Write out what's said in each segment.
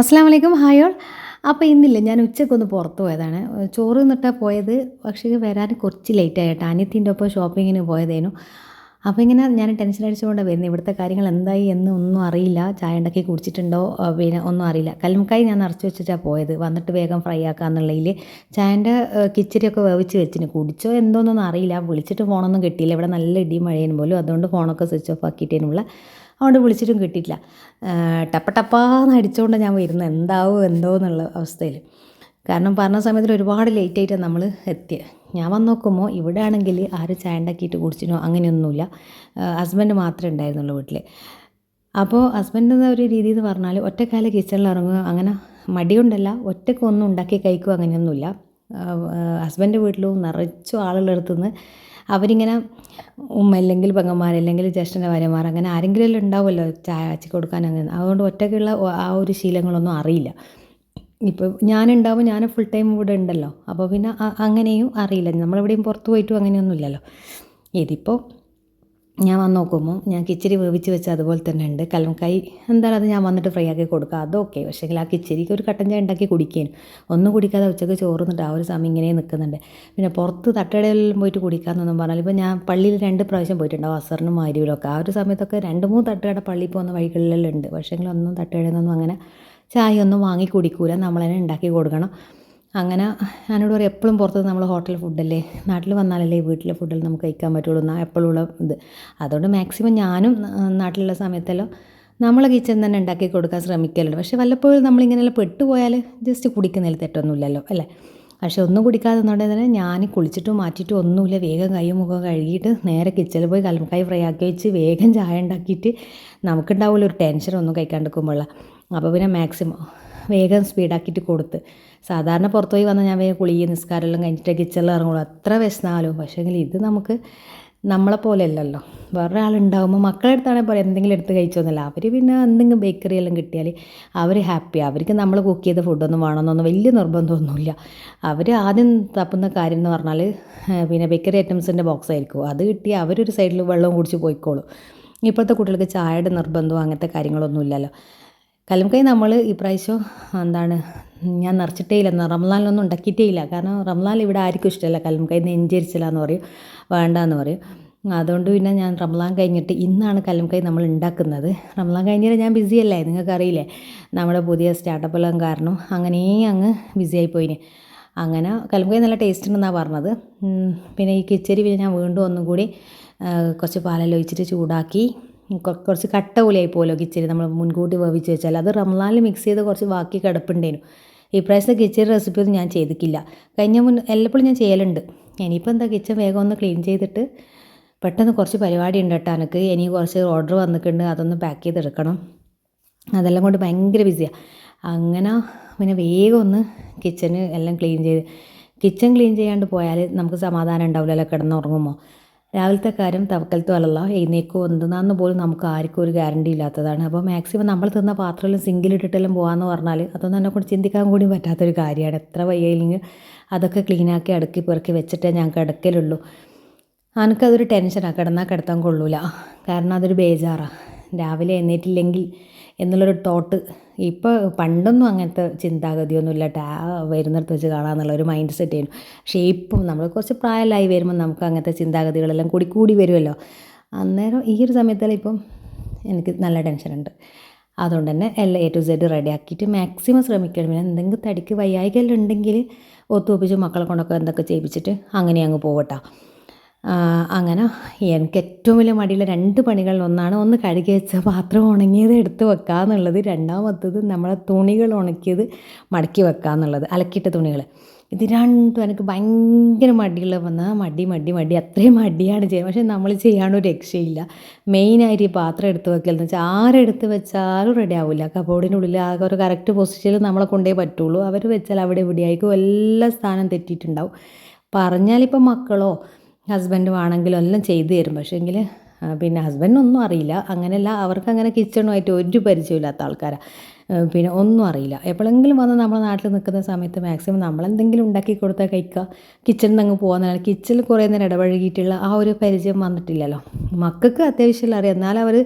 അസ്സാം വലൈക്കും ഹായോൾ അപ്പോൾ ഇന്നില്ല ഞാൻ ഉച്ചക്കൊന്ന് പുറത്ത് പോയതാണ്. ചോറ് നിന്നിട്ടാണ് പോയത്. പക്ഷേ വരാൻ കുറച്ച് ലേറ്റ് ആയിട്ടാണ് അനിയത്തിന്റെ ഒപ്പം ഷോപ്പിങ്ങിന് പോയതേനു. അപ്പോൾ ഇങ്ങനെ ഞാൻ ടെൻഷൻ അടിച്ചുകൊണ്ട് വരുന്നത് ഇവിടുത്തെ കാര്യങ്ങൾ എന്തായി എന്ന് ഒന്നും അറിയില്ല. ചായ ഉണ്ടാക്കി കുടിച്ചിട്ടുണ്ടോ? പിന്നെ ഒന്നും അറിയില്ല. കല്ലുമക്കായി ഞാൻ നിറച്ച് വെച്ചിട്ടാണ് പോയത്. വന്നിട്ട് വേഗം ഫ്രൈ ആക്കാന്നുള്ളതിൽ ചായന്റെ കിച്ചടിയൊക്കെ വേവിച്ച് വെച്ചിന്. കുടിച്ചോ എന്തോന്നൊന്നും അറിയില്ല. വിളിച്ചിട്ട് ഫോണൊന്നും കിട്ടിയില്ല. ഇവിടെ നല്ല ഇടിയും മഴയും പോലും. അതുകൊണ്ട് ഫോണൊക്കെ സ്വിച്ച് ഓഫ് ആക്കിയിട്ടേനുള്ള. അതുകൊണ്ട് വിളിച്ചിട്ടും കിട്ടിയിട്ടില്ല. ടപ്പ ടപ്പാന്ന് അടിച്ചുകൊണ്ട് ഞാൻ വരുന്നത് എന്താവും എന്തോ എന്നുള്ള അവസ്ഥയിൽ കാരണം പറഞ്ഞ സമയത്തിൽ ഒരുപാട് ലേറ്റ് ആയിട്ടാണ് നമ്മൾ എത്തിയത് ഞാൻ വന്ന് നോക്കുമ്പോൾ ഇവിടെ ആണെങ്കിൽ ആരും ചായ ഉണ്ടാക്കിയിട്ട് കുടിച്ചിനോ അങ്ങനെയൊന്നുമില്ല. ഹസ്ബൻഡ് മാത്രമേ ഉണ്ടായിരുന്നുള്ളൂ വീട്ടിൽ അപ്പോൾ ഹസ്ബൻഡ് ഒരു രീതി എന്ന് പറഞ്ഞാൽ ഒറ്റക്കാല കിച്ചണിൽ ഇറങ്ങുക അങ്ങനെ മടിയുണ്ടല്ല. ഒറ്റക്കൊന്നും ഉണ്ടാക്കി കഴിക്കുക അങ്ങനെയൊന്നുമില്ല. ഹസ്ബൻഡ് വീട്ടിലും നിറച്ചു ആളുകളുടെ അടുത്തുനിന്ന് അവരിങ്ങനെ ഉമ്മ അല്ലെങ്കിൽ പെങ്ങന്മാർ അല്ലെങ്കിൽ ജ്യേഷ്ഠന്റെ ഭാര്യമാർ അങ്ങനെ ആരെങ്കിലും ഉണ്ടാവുമല്ലോ ചായ അച്ചി കൊടുക്കാൻ അങ്ങനെ. അതുകൊണ്ട് ഒറ്റയ്ക്കുള്ള ആ ഒരു ശീലങ്ങളൊന്നും അറിയില്ല. ഇപ്പോൾ ഞാനുണ്ടാവും ഞാൻ ഫുൾ ടൈം ഇവിടെ ഉണ്ടല്ലോ. അപ്പോൾ പിന്നെ അങ്ങനെയും അറിയില്ല. നമ്മളെവിടെയും പുറത്ത് പോയിട്ടും അങ്ങനെയൊന്നും ഇല്ലല്ലോ. ഇതിപ്പോൾ ഞാൻ വന്ന് നോക്കുമ്പോൾ ഞാൻ കിച്ചരി വേവിച്ച് വെച്ച അതുപോലെ തന്നെ ഉണ്ട്. കലമക്കായി എന്തായാലും അത് ഞാൻ വന്നിട്ട് ഫ്രൈ ആക്കി കൊടുക്കുക അതൊക്കെ പക്ഷേ ആ കിച്ചരിക്ക് ഒരു കട്ടൻ ചായ ഉണ്ടാക്കി കുടിക്കേനു. ഒന്നും കുടിക്കാതെ ഉച്ചയ്ക്ക് ചോറുന്നിട്ട് ആ ഒരു സമയം ഇങ്ങനെ നിൽക്കുന്നുണ്ട് പിന്നെ പുറത്ത് തട്ടടയിലെല്ലാം പോയിട്ട് കുടിക്കാമെന്നൊന്നും പറഞ്ഞാൽ ഇപ്പോൾ ഞാൻ പള്ളിയിൽ രണ്ട് പ്രാവശ്യം പോയിട്ടുണ്ടാവും അസറിനും മാരിയിലൊക്കെ ആ ഒരു സമയത്തൊക്കെ രണ്ട് മൂന്ന് തട്ടുകട പള്ളിയിൽ പോകുന്ന വഴികളിലെല്ലാം ഉണ്ട്. പക്ഷേ ഒന്നും തട്ടുകടയിൽ നിന്നൊന്നും അങ്ങനെ ചായ ഒന്നും വാങ്ങി കുടിക്കൂല. നമ്മൾ തന്നെ ഉണ്ടാക്കി കൊടുക്കണം. അങ്ങനെ ഞാനോട് പറയും എപ്പോഴും പുറത്ത് നമ്മൾ ഹോട്ടൽ ഫുഡല്ലേ നാട്ടിൽ വന്നാലല്ലേ വീട്ടിലെ ഫുഡെല്ലാം നമുക്ക് കഴിക്കാൻ പറ്റുള്ളൂ. എന്നാൽ എപ്പോഴുള്ള ഇത്. അതുകൊണ്ട് മാക്സിമം ഞാനും നാട്ടിലുള്ള സമയത്തെല്ലാം നമ്മളെ കിച്ചൺ തന്നെ ഉണ്ടാക്കി കൊടുക്കാൻ ശ്രമിക്കലുണ്ട്. പക്ഷേ വല്ലപ്പോഴും നമ്മളിങ്ങനെയെല്ലാം പെട്ടുപോയാൽ ജസ്റ്റ് കുടിക്കുന്നതിൽ തെറ്റൊന്നുമില്ലല്ലോ അല്ലേ? പക്ഷേ ഒന്നും കുടിക്കാതെ എന്നുണ്ടെങ്കിൽ തന്നെ ഞാൻ കുളിച്ചിട്ടും മാറ്റിയിട്ടും ഒന്നുമില്ല. വേഗം കൈയും മുഖം കഴുകിയിട്ട് നേരെ കിച്ചണിൽ പോയി കലമക്കായി ഫ്രൈ ആക്കി വെച്ച് വേഗം ചായ ഉണ്ടാക്കിയിട്ട് നമുക്കുണ്ടാവില്ല ഒരു ടെൻഷൻ ഒന്നും കഴിക്കാണ്ടിരിക്കുമ്പോഴുള്ള. അപ്പോൾ പിന്നെ മാക്സിമം വേഗം സ്പീഡാക്കിയിട്ട് കൊടുത്ത്. സാധാരണ പുറത്തു പോയി വന്നാൽ ഞാൻ വേഗം കുളിയും നിസ്കാരമെല്ലാം കഴിഞ്ഞിട്ട് കിച്ചണിൽ ഇറങ്ങുള്ളൂ. അത്ര വിശന്നാലും. പക്ഷേങ്കിൽ ഇത് നമുക്ക് നമ്മളെ പോലെ അല്ലല്ലോ. വേറെ ആളുണ്ടാകുമ്പോൾ മക്കളുടെ അടുത്താണെങ്കിൽ പറയാം എന്തെങ്കിലും എടുത്ത് കഴിച്ചോന്നല്ല അവർ പിന്നെ എന്തെങ്കിലും ബേക്കറി എല്ലാം കിട്ടിയാൽ അവർ ഹാപ്പി. അവർക്ക് നമ്മൾ കുക്ക് ചെയ്ത ഫുഡൊന്നും വേണമെന്നൊന്നും വലിയ നിർബന്ധമൊന്നുമില്ല. അവർ ആദ്യം തപ്പുന്ന കാര്യം എന്ന് പറഞ്ഞാൽ പിന്നെ ബേക്കറി ഐറ്റംസിന്റെ ബോക്സ് ആയിരിക്കും. അത് കിട്ടി അവരൊരു സൈഡിൽ വെള്ളം കുടിച്ച് പോയിക്കോളും. ഇപ്പോഴത്തെ കുട്ടികൾക്ക് ചായയുടെ നിർബന്ധവും അങ്ങനത്തെ കാര്യങ്ങളൊന്നും ഇല്ലല്ലോ കലംകൈ നമ്മൾ ഇപ്രാവശ്യം എന്താണ് ഞാൻ നിറച്ചിട്ടേ ഇല്ല. റംലാനിലൊന്നും ഉണ്ടാക്കിയിട്ടേ ഇല്ല. കാരണം റംലാൽ ഇവിടെ ആർക്കും ഇഷ്ടമല്ല. കലംകൈ നെഞ്ചരിച്ചില്ല എന്ന് പറയും വേണ്ടാന്ന് പറയും. അതുകൊണ്ട് പിന്നെ ഞാൻ റംലാൻ കഴിഞ്ഞിട്ട് ഇന്നാണ് കലംകൈ നമ്മൾ ഉണ്ടാക്കുന്നത്. റംലാൻ കഴിഞ്ഞാൽ ഞാൻ ബിസി അല്ലേ? നിങ്ങൾക്കറിയില്ലേ? നമ്മുടെ പുതിയ സ്റ്റാർട്ടപ്പ് എല്ലാം കാരണം അങ്ങനെ അങ്ങ് ബിസി ആയിപ്പോയിന്. അങ്ങനെ കലംകൈ നല്ല ടേസ്റ്റ് ഉണ്ടെന്നാണ് പറഞ്ഞത്. പിന്നെ ഈ കിച്ചരി പിന്നെ ഞാൻ വീണ്ടും ഒന്നും കൂടി കുറച്ച് പാലെല്ലാം ഒഴിച്ചിട്ട് ചൂടാക്കി കുറച്ച് കട്ട പോലെയായി പോലോ കിച്ചിരി നമ്മൾ മുൻകൂട്ടി വേവിച്ച് വെച്ചാൽ. അത് റംലാനിൽ മിക്സ് ചെയ്ത് കുറച്ച് ബാക്കി കിടപ്പുണ്ടേനു ഈ പ്രാവശ്യത്തെ കിച്ചരി റെസിപ്പി ഒന്നും ഞാൻ ചെയ്തിട്ടില്ല. കഴിഞ്ഞ മുൻ എല്ലപ്പോഴും ഞാൻ ചെയ്യലുണ്ട്. ഇനിയിപ്പോൾ എന്താ കിച്ചൺ വേഗം ഒന്ന് ക്ലീൻ ചെയ്തിട്ട് പെട്ടെന്ന് കുറച്ച് പരിപാടി ഉണ്ട് കേട്ടോ എനിക്ക് ഇനി കുറച്ച് ഓർഡർ വന്നിട്ടുണ്ട് അതൊന്ന് പാക്ക് ചെയ്തെടുക്കണം. അതെല്ലാം കൊണ്ട് ഭയങ്കര ബിസിയാണ് അങ്ങനെ പിന്നെ വേഗം ഒന്ന് കിച്ചന് എല്ലാം ക്ലീൻ ചെയ്ത് കിച്ചൺ ക്ലീൻ ചെയ്യാണ്ട് പോയാൽ നമുക്ക് സമാധാനം ഉണ്ടാവില്ലല്ലോ കിടന്നുറങ്ങുമ്പോൾ രാവിലത്തെ കാര്യം തവക്കലത്തും അല്ല എഴുന്നേക്കോ എന്തെന്നാന്ന് പോലും നമുക്ക് ആർക്കും ഒരു ഗ്യാരണ്ടി ഇല്ലാത്തതാണ്. അപ്പോൾ മാക്സിമം നമ്മൾ തിന്ന പാത്രമെല്ലാം സിങ്കിലിട്ടിട്ടെല്ലാം പോകാമെന്ന് പറഞ്ഞാൽ അതൊന്നും എന്നെ കൊണ്ട് ചിന്തിക്കാൻ കൂടി പറ്റാത്തൊരു കാര്യമാണ്. എത്ര വയ്യെങ്കിൽ അതൊക്കെ ക്ലീനാക്കി അടുക്കി പെറുക്കി വെച്ചിട്ടേ ഞാൻ കിടക്കലുള്ളൂ. എനിക്കതൊരു ടെൻഷനാണ് കിടന്നാൽ കിടത്താൻ കൊള്ളൂല. കാരണം അതൊരു ബേജാറാണ് രാവിലെ എഴുന്നേറ്റില്ലെങ്കിൽ എന്നുള്ളൊരു തോട്ട് ഇപ്പോൾ പണ്ടൊന്നും അങ്ങനത്തെ ചിന്താഗതിയൊന്നുമില്ല ടാ വരുന്നിടത്ത് വെച്ച് കാണാമെന്നുള്ളൊരു മൈൻഡ് സെറ്റ് ചെയ്യുന്നു പക്ഷേ ഇപ്പം നമ്മൾ കുറച്ച് പ്രായമായി വരുമ്പോൾ നമുക്ക് അങ്ങനത്തെ ചിന്താഗതികളെല്ലാം കൂടി കൂടി വരുമല്ലോ അന്നേരം ഈ ഒരു സമയത്തെല്ലാം ഇപ്പം എനിക്ക് നല്ല ടെൻഷനുണ്ട് അതുകൊണ്ട് തന്നെ എല്ലാം എ ടു സെഡ് റെഡി ആക്കിയിട്ട് മാക്സിമം ശ്രമിക്കണം. പിന്നെ എന്തെങ്കിലും തടിക്ക് വയ്യായികയെല്ലാം ഉണ്ടെങ്കിൽ ഒത്തുവപ്പിച്ച് മക്കളെ കൊണ്ടൊക്കെ എന്തൊക്കെ ചെയ്യിപ്പിച്ചിട്ട് അങ്ങനെ അങ്ങ് പോകട്ടോ അങ്ങനെ എനിക്ക് ഏറ്റവും വലിയ മടിയുള്ള രണ്ട് പണികളിൽ ഒന്നാണ് ഒന്ന് കഴുകി വെച്ച പാത്രം ഉണങ്ങിയത് എടുത്ത് വെക്കുക എന്നുള്ളത്. രണ്ടാമത്തത് നമ്മളെ തുണികൾ ഉണക്കിയത് മടക്കി വെക്കുക എന്നുള്ളത്. അലക്കിയിട്ട തുണികൾ. ഇത് രണ്ടും എനിക്ക് ഭയങ്കര മടിയുള്ള വന്നാൽ മടി മടി മടി. അത്രയും മടിയാണ് ചെയ്യുന്നത്. പക്ഷേ നമ്മൾ ചെയ്യാനൊരു രക്ഷയില്ല. മെയിനായിട്ട് ഈ പാത്രം എടുത്ത് വെക്കലെന്ന് വെച്ചാൽ ആരെടുത്ത് വെച്ചാലും റെഡി ആവില്ല കബോർഡിന്റെ ഉള്ളിൽ ആകെ ഒരു കറക്റ്റ് പൊസിഷനിൽ നമ്മളെ കൊണ്ടേ പറ്റുള്ളൂ. അവർ വെച്ചാൽ അവിടെ ഇവിടെ ആയിരിക്കും എല്ലാ സ്ഥാനം തെറ്റിയിട്ടുണ്ടാവും. പറഞ്ഞാലിപ്പോൾ മക്കളോ ഹസ്ബൻഡും ആണെങ്കിലും എല്ലാം ചെയ്തു തരും. പക്ഷേങ്കിൽ പിന്നെ ഹസ്ബൻഡിനൊന്നും അറിയില്ല. അങ്ങനെയല്ല അവർക്ക് അങ്ങനെ കിച്ചണുമായിട്ട് ഒരു പരിചയമില്ലാത്ത ആൾക്കാരാണ് പിന്നെ ഒന്നും അറിയില്ല. എപ്പോഴെങ്കിലും വന്ന് നമ്മുടെ നാട്ടിൽ നിൽക്കുന്ന സമയത്ത് മാക്സിമം നമ്മളെന്തെങ്കിലും ഉണ്ടാക്കി കൊടുത്താൽ കഴിക്കുക കിച്ചണിൽ നിന്ന് അങ്ങ് പോകുന്നതാണ് കിച്ചണിൽ കുറേ നേരം ഇടപഴകിയിട്ടുള്ള ആ ഒരു പരിചയം വന്നിട്ടില്ലല്ലോ. മക്കൾക്ക് അത്യാവശ്യം അറിയാം. എന്നാലും അവർ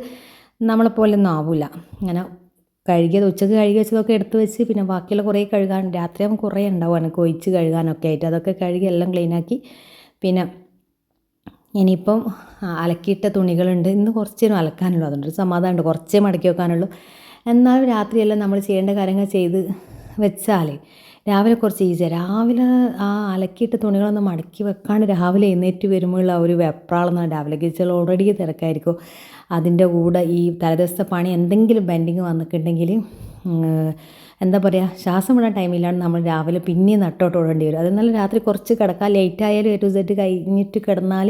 നമ്മളെപ്പോലെ ആവില്ല അങ്ങനെ കഴുകിയത് ഉച്ചയ്ക്ക് കഴുകി വെച്ചതൊക്കെ എടുത്ത് വെച്ച് പിന്നെ ബാക്കിയുള്ള കുറേ കഴുകാൻ രാത്രിയാകുമ്പോൾ കുറേ ഉണ്ടാവും. എനിക്ക് ഒഴിച്ച് കഴുകാനൊക്കെ ആയിട്ട്. അതൊക്കെ കഴുകി എല്ലാം ക്ലീനാക്കി പിന്നെ ഇനിയിപ്പം അലക്കിയിട്ട തുണികളുണ്ട്. ഇന്ന് കുറച്ചേരും അലക്കാനുള്ളൂ. അതുകൊണ്ട് സമാധാനമുണ്ട്. കുറച്ചേ മടക്കി വെക്കാനുള്ളൂ. എന്നാലും രാത്രിയെല്ലാം നമ്മൾ ചെയ്യേണ്ട കാര്യങ്ങൾ ചെയ്ത് വെച്ചാൽ രാവിലെ കുറച്ച് ഈസിയാണ് രാവിലെ ആ അലക്കിയിട്ട തുണികളൊന്നും മടക്കി വെക്കാണ്ട് രാവിലെ എഴുന്നേറ്റ് വരുമ്പോഴുള്ള ഒരു വെപ്രാളെന്ന് രാവിലെ കിച്ചണിൽ ഓൾറെഡി തിരക്കായിരിക്കും. അതിന്റെ കൂടെ ഈ തലേദിവസത്തെ പണി എന്തെങ്കിലും ബെൻഡിങ് വന്നിട്ടുണ്ടെങ്കിൽ എന്താ പറയുക ശ്വാസം വിടാൻ ടൈമില്ലാണ്ട് നമ്മൾ രാവിലെ പിന്നെയും നട്ടോട്ട് ഓടേണ്ടി വരും. അതെന്നാലും രാത്രി കുറച്ച് കിടക്കാൻ ലേറ്റ് ആയാലും എ ടു സെറ്റ് കഴിഞ്ഞിട്ട് കിടന്നാൽ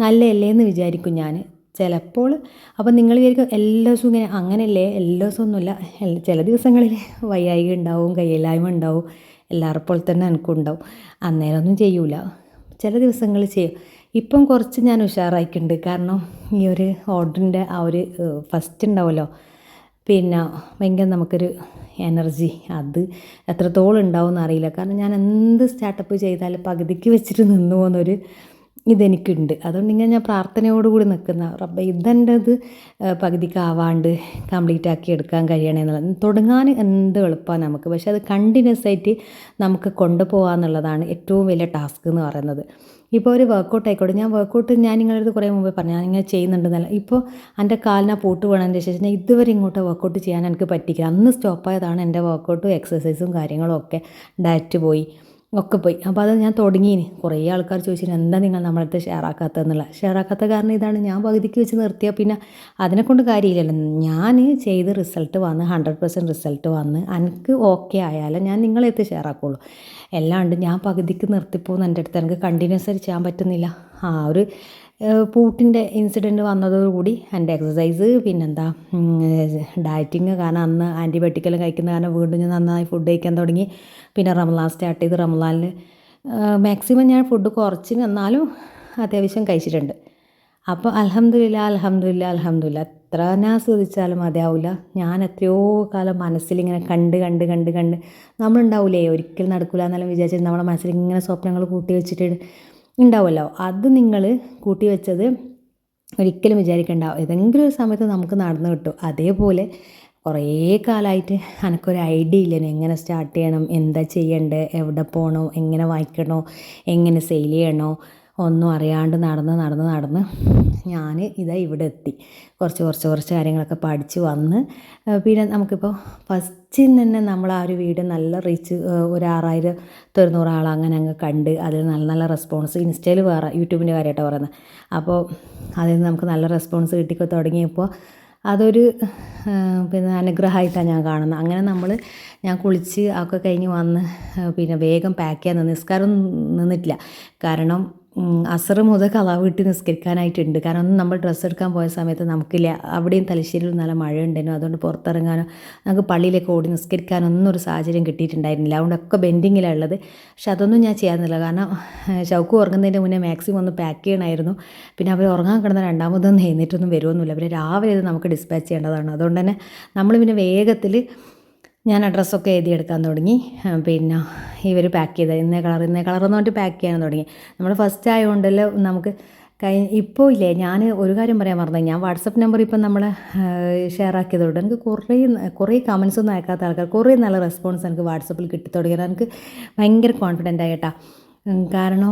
നല്ലതല്ലേ എന്ന് വിചാരിക്കും ഞാൻ ചിലപ്പോൾ അപ്പം നിങ്ങൾ വിചാരിക്കും എല്ലാ ദിവസവും ഇങ്ങനെ അങ്ങനെയല്ലേ എല്ലാ ദിവസവും ഒന്നുമില്ല ചില ദിവസങ്ങളിൽ വയ്യായിക ഉണ്ടാവും കയ്യില്ലായ്മ ഉണ്ടാവും എല്ലാവരെ പോലെ തന്നെ എനിക്കും ഉണ്ടാവും. അന്നേരമൊന്നും ചെയ്യൂല. ചില ദിവസങ്ങൾ ചെയ്യും. ഇപ്പം കുറച്ച് ഞാൻ ഉഷാറായിട്ടുണ്ട്. കാരണം ഈ ഒരു ഓർഡറിന്റെ ആ ഒരു ഫസ്റ്റ് ഉണ്ടാവുമല്ലോ പിന്നെ ഭയങ്കര നമുക്കൊരു എനർജി അത് എത്രത്തോളം ഉണ്ടാവും എന്നറിയില്ല കാരണം ഞാൻ എന്ത് സ്റ്റാർട്ടപ്പ് ചെയ്താലും പകുതിക്ക് വെച്ചിട്ട് നിന്നു പോകുന്നൊരു ഇതെനിക്കുണ്ട്. അതുകൊണ്ട് ഇങ്ങനെ ഞാൻ പ്രാർത്ഥനയോടുകൂടി നിൽക്കുന്ന റബ്ബ ഇതെന്റെ ഇത് പകുതിക്കാവാണ്ട് കംപ്ലീറ്റ് ആക്കി എടുക്കാൻ കഴിയണേ എന്നുള്ളത് തുടങ്ങാൻ എന്ത് എളുപ്പമാണ് നമുക്ക്. പക്ഷേ അത് കണ്ടിന്യൂസ് ആയിട്ട് നമുക്ക് കൊണ്ടുപോകാന്നുള്ളതാണ് ഏറ്റവും വലിയ ടാസ്ക് എന്ന് പറയുന്നത്. ഇപ്പോൾ ഒരു വർക്കൗട്ട് ആയിക്കോട്ടെ. ഞാൻ വർക്കൗട്ട് ഞാൻ നിങ്ങളുടെ അടുത്ത് കുറേ മുമ്പേ പറഞ്ഞു. ഞാൻ ഇങ്ങനെ ചെയ്യുന്നുണ്ടെന്നല്ല. ഇപ്പോൾ എന്റെ കാലിന് പൂട്ട് വീണതിന്റെ ശേഷം ഞാൻ ഇതുവരെ ഇങ്ങോട്ട് വർക്കൗട്ട് ചെയ്യാൻ എനിക്ക് പറ്റിക്കില്ല അന്ന് സ്റ്റോപ്പായതാണ് എന്റെ വർക്കൗട്ടും എക്സസൈസും കാര്യങ്ങളും ഒക്കെ. ഡയറ്റ് പോയി. ഒക്കെ പോയി. അപ്പോൾ അത് ഞാൻ തുടങ്ങിയിന് കുറേ ആൾക്കാർ ചോദിച്ചിന് എന്താ നിങ്ങൾ നമ്മളടുത്ത് ഷെയർ ആക്കാത്തതെന്നുള്ള? ഷെയർ ആക്കാത്ത കാരണം ഇതാണ്. ഞാൻ പകുതിക്ക് വെച്ച് നിർത്തിയാൽ പിന്നെ അതിനെക്കൊണ്ട് കാര്യമില്ലല്ലോ. ഞാൻ ചെയ്ത് റിസൾട്ട് വന്ന് ഹൺഡ്രഡ് പെർസെന്റ് റിസൾട്ട് വന്ന് എനിക്ക് ഓക്കെ ആയാലും ഞാൻ നിങ്ങളെടുത്ത് ഷെയർ ആക്കുള്ളൂ. എല്ലാണ്ട് ഞാൻ പകുതിക്ക് നിർത്തിപ്പോകുന്ന എന്റെ അടുത്ത് എനിക്ക് കണ്ടിന്യൂസ് ആയിട്ട് ചെയ്യാൻ പറ്റുന്നില്ല. ആ ഒരു പൂട്ടിന്റെ ഇൻസിഡന്റ് വന്നതോടുകൂടി എന്റെ എക്സസൈസ് പിന്നെന്താ ഡയറ്റിങ് കാരണം അന്ന് ആന്റിബയോട്ടിക്കെല്ലാം കഴിക്കുന്ന കാരണം വീണ്ടും ഞാൻ നന്നായി ഫുഡ് കഴിക്കാൻ തുടങ്ങി. പിന്നെ റമലാൻ സ്റ്റാർട്ട് ചെയ്ത് റമലാനിൽ മാക്സിമം ഞാൻ ഫുഡ് കുറച്ച് എന്നാലും അത്യാവശ്യം കഴിച്ചിട്ടുണ്ട്. അപ്പോൾ അലഹമില്ല അലഹമില്ല അലഹമില്ല എത്ര ഞാൻ ശ്രദ്ധിച്ചാലും മതിയാവില്ല. ഞാൻ എത്രയോ കാലം മനസ്സിലിങ്ങനെ കണ്ട് കണ്ട് കണ്ട് കണ്ട്. നമ്മളുണ്ടാവില്ലേ ഒരിക്കലും നടക്കില്ല എന്നെല്ലാം വിചാരിച്ചിട്ട് നമ്മുടെ മനസ്സിൽ ഇങ്ങനെ സ്വപ്നങ്ങൾ കൂട്ടി വെച്ചിട്ട് ഉണ്ടാവുമല്ലോ. അത് നിങ്ങൾ കൂട്ടി വെച്ചത് ഒരിക്കലും വിചാരിക്കണ്ട. ഏതെങ്കിലും ഒരു സമയത്ത് നമുക്ക് നടന്നു കിട്ടും. അതേപോലെ കുറേ കാലമായിട്ട് എനിക്കൊരു ഐഡിയ ഇല്ല. ഇനി എങ്ങനെ സ്റ്റാർട്ട് ചെയ്യണം? എന്താ ചെയ്യണ്ടേ എവിടെ പോകണോ? എങ്ങനെ വായിക്കണോ എങ്ങനെ സെയിൽ ചെയ്യണോ? ഒന്നും അറിയാണ്ട് നടന്ന് നടന്ന് നടന്ന് ഞാൻ ഇതാ ഇവിടെ എത്തി. കുറച്ച് കുറച്ച് കുറച്ച് കാര്യങ്ങളൊക്കെ പഠിച്ച് വന്ന് പിന്നെ നമുക്കിപ്പോൾ ഫസ്റ്റിൽ തന്നെ നമ്മൾ ആ ഒരു വീഡിയോ നല്ല റീച്ച് ഒരു ആറായിരം തൊണ്ണൂറ് ആൾ അങ്ങനെ അങ്ങ് കണ്ട് അതിൽ നല്ല നല്ല റെസ്പോൺസ് ഇൻസ്റ്റയിൽ വേറെ യൂട്യൂബിന്റെ കാര്യമായിട്ടാണ് പറയുന്നത്. അപ്പോൾ അതിൽ നിന്ന് നമുക്ക് നല്ല റെസ്പോൺസ് കിട്ടിക്കോ തുടങ്ങിയപ്പോൾ അതൊരു പിന്നെ അനുഗ്രഹമായിട്ടാണ് ഞാൻ കാണുന്നത്. അങ്ങനെ നമ്മൾ ഞാൻ കുളിച്ച് ഒക്കെ കഴിഞ്ഞ് വന്ന് പിന്നെ വേഗം പാക്ക് ചെയ്യാൻ നിസ്കാരം നിന്നിട്ടില്ല. കാരണം അസറ് മുതൽ കള വീട്ടിൽ നിസ്കരിക്കാനായിട്ടുണ്ട്. കാരണം ഒന്ന് നമ്മൾ ഡ്രസ്സ് എടുക്കാൻ പോയ സമയത്ത് നമുക്കില്ല അവിടെയും തലശ്ശേരിയിൽ നല്ല മഴ ഉണ്ടായിരുന്നു അതുകൊണ്ട് പുറത്തിറങ്ങാനോ നമുക്ക് പള്ളിയിലേക്ക് ഓടി നിസ്കരിക്കാനൊന്നും ഒരു സാഹചര്യം കിട്ടിയിട്ടുണ്ടായിരുന്നില്ല. അതുകൊണ്ടൊക്കെ ബെൻഡിങ്ങിലാണ് ഉള്ളത്. പക്ഷെ അതൊന്നും ഞാൻ ചെയ്യാറില്ല. കാരണം ചൗക്ക് ഉറങ്ങുന്നതിന്റെ മുന്നേ മാക്സിമം ഒന്ന് പാക്ക് ചെയ്യണമായിരുന്നു. പിന്നെ അവർ ഉറങ്ങാൻ കിടന്ന രണ്ടാമതൊന്നും എഴുന്നേറ്റൊന്നും വരുമൊന്നുമില്ല പിന്നെ രാവിലെ ഇത് നമുക്ക് ഡിസ്പാച്ച് ചെയ്യേണ്ടതാണ്. അതുകൊണ്ട് തന്നെ നമ്മൾ പിന്നെ വേഗത്തിൽ ഞാൻ അഡ്രസ്സൊക്കെ എഴുതിയെടുക്കാൻ തുടങ്ങി. പിന്നെ ഇവർ പാക്ക് ചെയ്ത ഇന്ന കളർ ഇന്ന കളർ എന്ന് പറഞ്ഞിട്ട് പാക്ക് ചെയ്യാൻ തുടങ്ങി. നമ്മൾ ഫസ്റ്റ് ആയതുകൊണ്ടല്ലോ നമുക്ക് കൈ ഇപ്പോൾ ഇല്ലേ ഞാൻ ഒരു കാര്യം പറയാൻ മറന്നു. ഞാൻ വാട്സപ്പ് നമ്പർ ഇപ്പം നമ്മൾ ഷെയർ ആക്കിയതുകൊണ്ട് എനിക്ക് കുറേ കുറേ കമൻസ് ഒന്നും അയക്കാത്ത ആൾക്കാർ കുറേ നല്ല റെസ്പോൺസ് എനിക്ക് വാട്സപ്പിൽ കിട്ടി തുടങ്ങിയത് എനിക്ക് ഭയങ്കര കോൺഫിഡന്റ് ആയിട്ടാ ഉം, കാരണം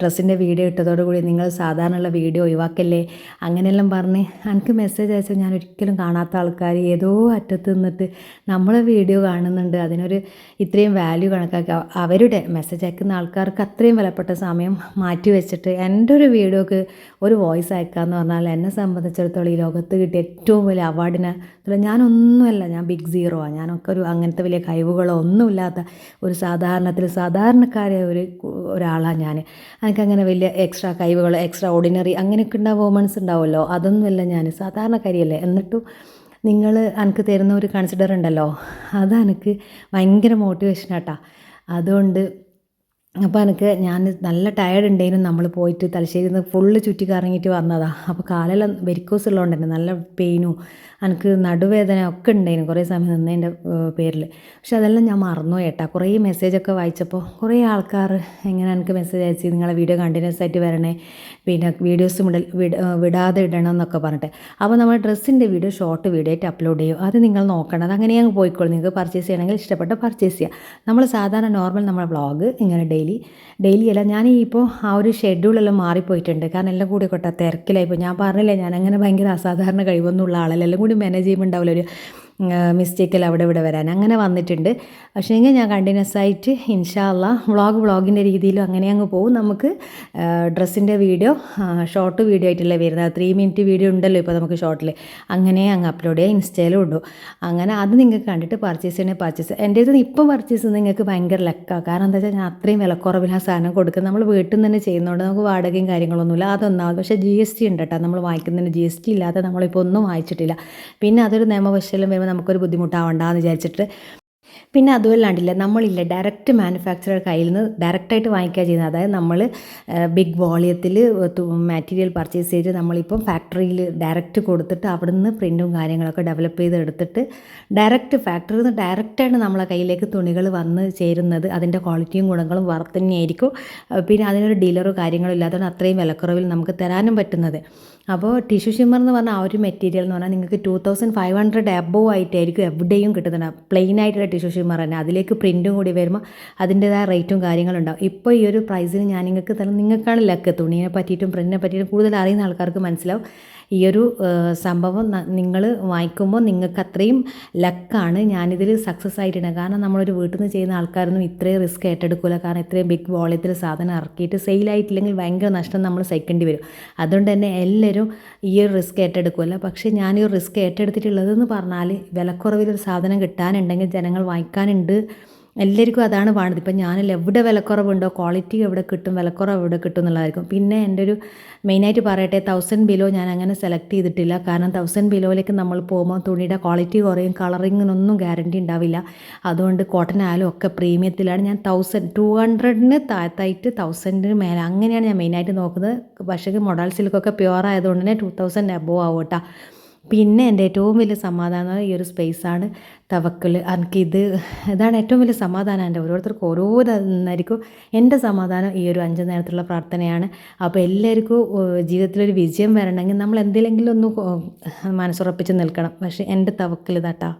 ഡ്രസ്സിന്റെ വീഡിയോ ഇട്ടതോടുകൂടി നിങ്ങൾ സാധാരണയുള്ള വീഡിയോ ഒഴിവാക്കല്ലേ? അങ്ങനെയെല്ലാം പറഞ്ഞ് എനിക്ക് മെസ്സേജ് അയച്ചാൽ ഞാൻ ഒരിക്കലും കാണാത്ത ആൾക്കാർ ഏതോ അറ്റത്ത് നിന്നിട്ട് നമ്മളെ വീഡിയോ കാണുന്നുണ്ട്. അതിനൊരു ഇത്രയും വാല്യൂ കണക്കാക്കി അവരുടെ മെസ്സേജ് അയക്കുന്ന ആൾക്കാർക്ക് അത്രയും വിലപ്പെട്ട സമയം മാറ്റി വെച്ചിട്ട് എന്റെ ഒരു വീഡിയോക്ക് ഒരു വോയിസ് അയക്കാന്ന് പറഞ്ഞാൽ എന്നെ സംബന്ധിച്ചിടത്തോളം ഈ ലോകത്ത് കിട്ടിയ ഏറ്റവും വലിയ അവാർഡിന് ഞാനൊന്നുമല്ല ഞാൻ ബിഗ് സീറോ ആണ് ഞാനൊക്കെ ഒരു അങ്ങനത്തെ വലിയ കഴിവുകളോ ഒന്നുമില്ലാത്ത ഒരു സാധാരണത്തിൽ സാധാരണക്കാരെ ഒരു ഒരാളാണ് ഞാൻ എനിക്കങ്ങനെ വലിയ എക്സ്ട്രാ കഴിവുകൾ എക്സ്ട്രാ ഓർഡിനറി അങ്ങനെയൊക്കെ ഉണ്ടാവും വുമൺസ് ഉണ്ടാവുമല്ലോ? അതൊന്നുമല്ല ഞാൻ സാധാരണക്കാരിയല്ലേ? എന്നിട്ടും നിങ്ങൾ എനിക്ക് തരുന്ന ഒരു കൺസിഡർ ഉണ്ടല്ലോ? അത് എനിക്ക് ഭയങ്കര മോട്ടിവേഷൻ ആട്ടാ. അതുകൊണ്ട് അപ്പോൾ എനിക്ക് ഞാൻ നല്ല ടയേർഡ് ഉണ്ടായിരുന്നു നമ്മൾ പോയിട്ട് തലശ്ശേരി നിന്ന് ഫുള്ള് ചുറ്റി കറങ്ങിയിട്ട് വന്നതാണ് അപ്പോൾ കാലെല്ലാം വെരിക്കോസ് ഉള്ളതുകൊണ്ട് തന്നെ നല്ല പെയിനും എനിക്ക് നടുവേദന ഒക്കെ ഉണ്ടായിരുന്നു കുറേ സമയം നിന്നതിന്റെ പേരിൽ പക്ഷെ അതെല്ലാം ഞാൻ മറന്നു കേട്ടാ കുറേ മെസ്സേജൊക്കെ വായിച്ചപ്പോൾ കുറേ ആൾക്കാർ എങ്ങനെ എനിക്ക് മെസ്സേജ് അയച്ച് നിങ്ങളെ വീഡിയോ കണ്ടിന്യൂസ് ആയിട്ട് വരണേ പിന്നെ വീഡിയോസ് വിട വിടാതെ ഇടണം എന്നൊക്കെ പറഞ്ഞിട്ട്. അപ്പോൾ നമ്മൾ ഡ്രസ്സിന്റെ വീഡിയോ ഷോർട്ട് വീഡിയോ ആയിട്ട് അപ്ലോഡ് ചെയ്യും. അത് നിങ്ങൾ നോക്കണം. അത് അങ്ങനെ അങ്ങ് പോയിക്കോളും. നിങ്ങൾക്ക് പർച്ചേസ് ചെയ്യണമെങ്കിൽ ഇഷ്ടപ്പെട്ട പർച്ചേസ് ചെയ്യുക നമ്മൾ സാധാരണ നോർമൽ നമ്മുടെ വ്ളോഗ് ഇങ്ങനെ ഡെയിലി ഡെയിലി. ഡെയിലി അല്ല ഞാൻ ഇപ്പോൾ ആ ഒരു ഷെഡ്യൂളെല്ലാം മാറിപ്പോയിട്ടുണ്ട്. കാരണം എല്ലാം കൂടി കൊട്ട തിരക്കിലായിപ്പോൾ ഞാൻ പറഞ്ഞില്ലേ ഞാൻ അങ്ങനെ ഭയങ്കര അസാധാരണ കഴിവൊന്നുള്ള ആളല്ല. എല്ലാം കൂടി മാനേജ് ചെയ്യുമ്പോൾ ഉണ്ടാവില്ല ഒരു മിസ്റ്റേക്കിൽ അവിടെ ഇവിടെ വരാൻ. അങ്ങനെ വന്നിട്ടുണ്ട്. പക്ഷേ ഞാൻ കണ്ടിന്യൂസ് ആയിട്ട് ഇൻഷാല്ല വ്ളോഗ് വ്ളോഗിന്റെ രീതിയിലും അങ്ങനെ അങ്ങ് പോകും. നമുക്ക് ഡ്രസ്സിന്റെ വീഡിയോ ഷോർട്ട് വീഡിയോ ആയിട്ടല്ലേ വരുന്നത്. ത്രീ മിനിറ്റ് വീഡിയോ ഉണ്ടല്ലോ ഇപ്പോൾ നമുക്ക് ഷോർട്ടിൽ അങ്ങനെ അങ്ങ് അപ്ലോഡ് ചെയ്യാം ഇൻസ്റ്റയിലും ഉണ്ടോ. അങ്ങനെ അത് നിങ്ങൾക്ക് കണ്ടിട്ട് പർച്ചേസ് ചെയ്യണേ പർച്ചേസ് എന്റെ ഇത് ഇപ്പം പർച്ചേസ് നിങ്ങൾക്ക് ഭയങ്കര ലക്കാണ് കാരണം എന്താ വെച്ചാൽ ഞാൻ അത്രയും വിലക്കുറവിൽ ആ സാധനം കൊടുക്കുന്നത്. നമ്മൾ വീട്ടിൽ നിന്ന് തന്നെ ചെയ്യുന്നതുകൊണ്ട് നമുക്ക് വാടകയും കാര്യങ്ങളൊന്നുമില്ല. അതൊന്നാമത് പക്ഷേ ജി എസ് ടി ഉണ്ട് കേട്ടോ നമ്മൾ വാങ്ങിക്കുന്നതിന് ജി എസ് ടി ഇല്ലാതെ നമ്മളിപ്പോൾ ഒന്നും വായിച്ചിട്ടില്ല പിന്നെ അതൊരു നിയമവശലും വരുമ്പോൾ നമുക്കൊരു ബുദ്ധിമുട്ടാവണ്ടെന്ന് വിചാരിച്ചിട്ട് പിന്നെ അതുമല്ലാണ്ടില്ല നമ്മളില്ല ഡയറക്റ്റ് മാനുഫാക്ചറർ കയ്യിൽ നിന്ന് ഡയറക്റ്റായിട്ട് വാങ്ങിക്കുക ചെയ്യുന്നത്. അതായത് നമ്മൾ ബിഗ് വോളിയത്തിൽ മെറ്റീരിയൽ പർച്ചേസ് ചെയ്ത് നമ്മളിപ്പം ഫാക്ടറിയിൽ ഡയറക്റ്റ് കൊടുത്തിട്ട് അവിടുന്ന് പ്രിന്റും കാര്യങ്ങളൊക്കെ ഡെവലപ്പ് ചെയ്ത് എടുത്തിട്ട് ഡയറക്റ്റ് ഫാക്ടറിയിൽ നിന്ന് ഡയറക്റ്റായിട്ട് നമ്മളെ കയ്യിലേക്ക് തുണികൾ വന്ന് ചേരുന്നത്. അതിന്റെ ക്വാളിറ്റിയും ഗുണങ്ങളും വേറെ തന്നെയായിരിക്കും പിന്നെ അതിനൊരു ഡീലറോ കാര്യങ്ങളോ ഇല്ലാത്തതുകൊണ്ട് അത്രയും വിലക്കുറവിൽ നമുക്ക് തരാനും പറ്റുന്നത്. അപ്പോൾ ടിഷ്യൂ ഷിമ്മർ എന്ന് പറഞ്ഞാൽ ആ ഒരു മെറ്റീരിയൽ എന്ന് പറഞ്ഞാൽ നിങ്ങൾക്ക് two thousand five hundred above ആയിട്ടായിരിക്കും എവിടെയും കിട്ടുന്നത്. പ്ലെയിൻ ആയിട്ടുള്ള ടിഷ്യൂ ഷിമ്മർ തന്നെ അതിലേക്ക് പ്രിന്റും കൂടി വരുമ്പോൾ അതിന്റെതായ റേറ്റും കാര്യങ്ങളും ഉണ്ടാവും. ഇപ്പോൾ ഈ ഒരു പ്രൈസിന് ഞാൻ നിങ്ങൾക്ക് തരാം നിങ്ങൾക്കാണ് ലക്ക് തുണിയെ പറ്റിയിട്ടും പ്രിന്റിനെ പറ്റിയിട്ടും കൂടുതൽ അറിയുന്ന ആൾക്കാർക്ക് മനസ്സിലാവും. ഈ ഒരു സംഭവം നിങ്ങൾ വാങ്ങിക്കുമ്പോൾ നിങ്ങൾക്ക് അത്രയും ലക്കാണ് ഞാനിതിൽ സക്സസ് ആയിട്ടുണ്ട് കാരണം നമ്മളൊരു വീട്ടിൽ നിന്ന് ചെയ്യുന്ന ആൾക്കാരൊന്നും ഇത്രയും റിസ്ക് ഏറ്റെടുക്കില്ല കാരണം ഇത്രയും ബിഗ് വോളിയത്തിൽ സാധനം ഇറക്കിയിട്ട് സെയിലായിട്ടില്ലെങ്കിൽ ഭയങ്കര നഷ്ടം നമ്മൾ സഹിക്കേണ്ടി വരും. അതുകൊണ്ട് തന്നെ എല്ലാവരും ഈ ഒരു റിസ്ക് ഏറ്റെടുക്കില്ല പക്ഷേ ഈ ഒരു റിസ്ക് ഏറ്റെടുത്തിട്ടുള്ളതെന്ന് പറഞ്ഞാൽ വിലക്കുറവിലൊരു സാധനം കിട്ടാനുണ്ടെങ്കിൽ ജനങ്ങൾ വാങ്ങിക്കാനുണ്ട്. എല്ലാവർക്കും അതാണ് വേണ്ടത്. ഇപ്പം ഞാനല്ല എവിടെ വിലക്കുറവുണ്ടോ ക്വാളിറ്റി എവിടെ കിട്ടും വിലക്കുറവ് എവിടെ കിട്ടും എന്നുള്ളതായിരിക്കും. പിന്നെ എന്റെ ഒരു മെയിനായിട്ട് പറയട്ടെ തൗസൻഡ് ബിലോ ഞാൻ അങ്ങനെ സെലക്ട് ചെയ്തിട്ടില്ല. കാരണം തൗസൻഡ് ബിലോയിലേക്ക് നമ്മൾ പോകുമ്പോൾ തുണിയുടെ ക്വാളിറ്റി കുറയും കളറിങ്ങിനൊന്നും ഗ്യാരണ്ടി ഉണ്ടാവില്ല. അതുകൊണ്ട് കോട്ടൺ ആയാലും ഒക്കെ പ്രീമിയത്തിലാണ് ഞാൻ തൗസൻഡ് ടു ഹൺഡ്രഡിന് താഴത്തായിട്ട് തൗസൻഡിന് മേലെ. അങ്ങനെയാണ് ഞാൻ മെയിനായിട്ട് നോക്കുന്നത്. പക്ഷേ മൊഡൽ സിൽക്കൊക്കെ പ്യുവർ ആയതുകൊണ്ട് തന്നെ ടു തൗസൻഡ് അബോവ് ആവും കേട്ടോ. പിന്നെ എന്റെ ഏറ്റവും വലിയ സമാധാനം ഈ ഒരു സ്പേസാണ് തവക്കൽ. ഇത് ഇതാണ് ഏറ്റവും വലിയ സമാധാനം എന്റെ ഓരോരുത്തർക്കും. ഓരോ ഇതായിരിക്കും എന്റെ സമാധാനം ഈ ഒരു അഞ്ച് നേരത്തുള്ള പ്രാർത്ഥനയാണ്. അപ്പോൾ എല്ലാവർക്കും ജീവിതത്തിലൊരു വിജയം വരണമെങ്കിൽ നമ്മൾ എന്തെങ്കിലും ഒന്ന് മനസ്സുറപ്പിച്ച് നിൽക്കണം. പക്ഷേ എന്റെ തവക്കൽ ഇതാട്ടാ.